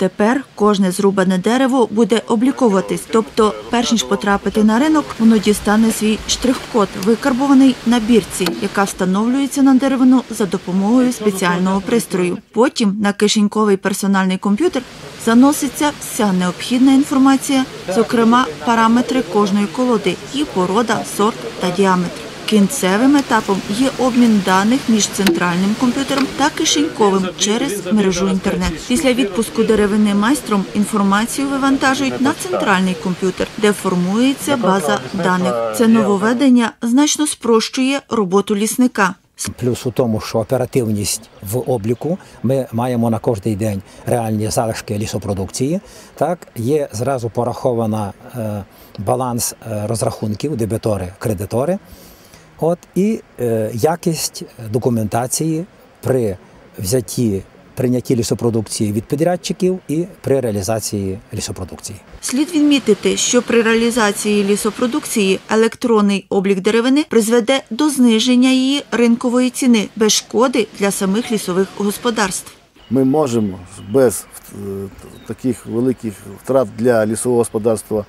Тепер кожне зрубане дерево буде обліковуватись, тобто, перш ніж потрапити на ринок, воно дістане свій штрих-код, викарбований на бірці, яка встановлюється на деревину за допомогою спеціального пристрою. Потім на кишеньковий персональний комп'ютер заноситься вся необхідна інформація, зокрема параметри кожної колоди, її порода, сорт та діаметр. Кінцевим етапом є обмін даних між центральним комп'ютером та кишеньковим через мережу інтернет. Після відпуску деревини майстром інформацію вивантажують на центральний комп'ютер, де формується база даних. Це нововведення значно спрощує роботу лісника. Плюс у тому, що оперативність в обліку ми маємо на кожний день реальні залишки лісопродукції. Так є зразу порахована е, баланс е, розрахунків, дебітори, кредитори. От і е, якість документації при взятті прийнятті лісопродукції від підрядчиків і при реалізації лісопродукції. Слід відмітити, що при реалізації лісопродукції електронний облік деревини призведе до зниження її ринкової ціни без шкоди для самих лісових господарств. ми можемо без е, таких великих втрат для лісового господарства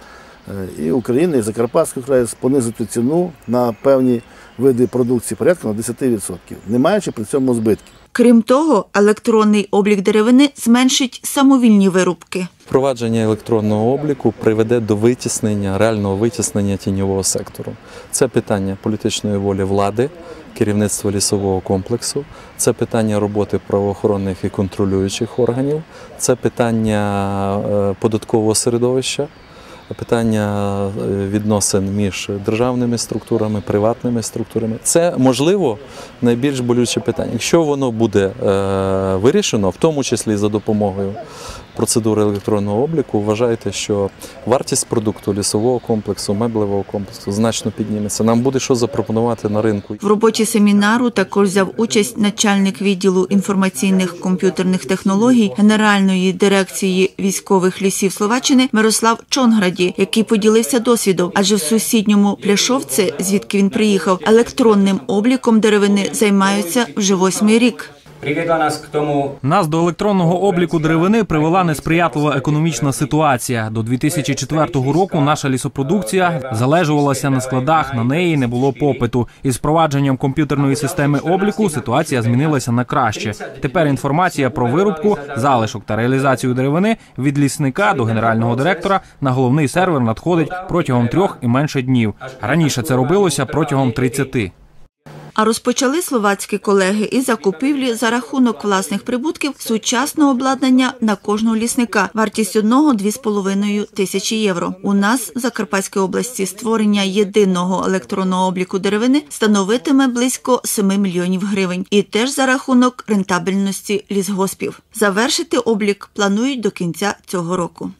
і України, і Закарпатського краю понизити ціну на певні види продукції порядку на 10%, не маючи при цьому збитків. Крім того, електронний облік деревини зменшить самовільні вирубки. Впровадження електронного обліку приведе до витіснення, реального витіснення тіньового сектору. Це питання політичної волі влади, керівництва лісового комплексу, це питання роботи правоохоронних і контролюючих органів, це питання е, податкового середовища, питання е, відносин між державними структурами, приватними структурами. Це можливо найбільш болюче питання. Якщо воно буде е, вирішено, в тому числі за допомогою процедури електронного обліку, вважайте, що вартість продукту лісового комплексу, меблевого комплексу значно підніметься. Нам буде що запропонувати на ринку. В роботі семінару також взяв участь начальник відділу інформаційних комп'ютерних технологій Генеральної дирекції військових лісів Словаччини Мирослав Чонграді, який поділився досвідом, адже в сусідньому Пляшовці, звідки він приїхав, електронним обліком деревини займаються вже восьмий рік. Priviedla nás k tomu Нас до електронного обліку деревини привела несприятлива економічна ситуація. До 2004 року наша лісопродукція залежувалася на складах, на неї не було попиту. Із впровадженням комп'ютерної системи обліку ситуація змінилася на краще. Тепер інформація про вирубку, залишок та реалізацію деревини від лісника до генерального директора на головний сервер надходить протягом трьох і менше днів. Раніше це робилося протягом 30. А розпочали словацькі колеги із закупівлі за рахунок власних прибутків сучасного обладнання на кожного лісника. Вартість одного 2,5 тисячі євро. У нас в Закарпатській області створення єдиного електронного обліку деревини становитиме близько 7 мільйонів гривень. І теж за рахунок рентабельності лісгоспів. Завершити облік планують до кінця цього року.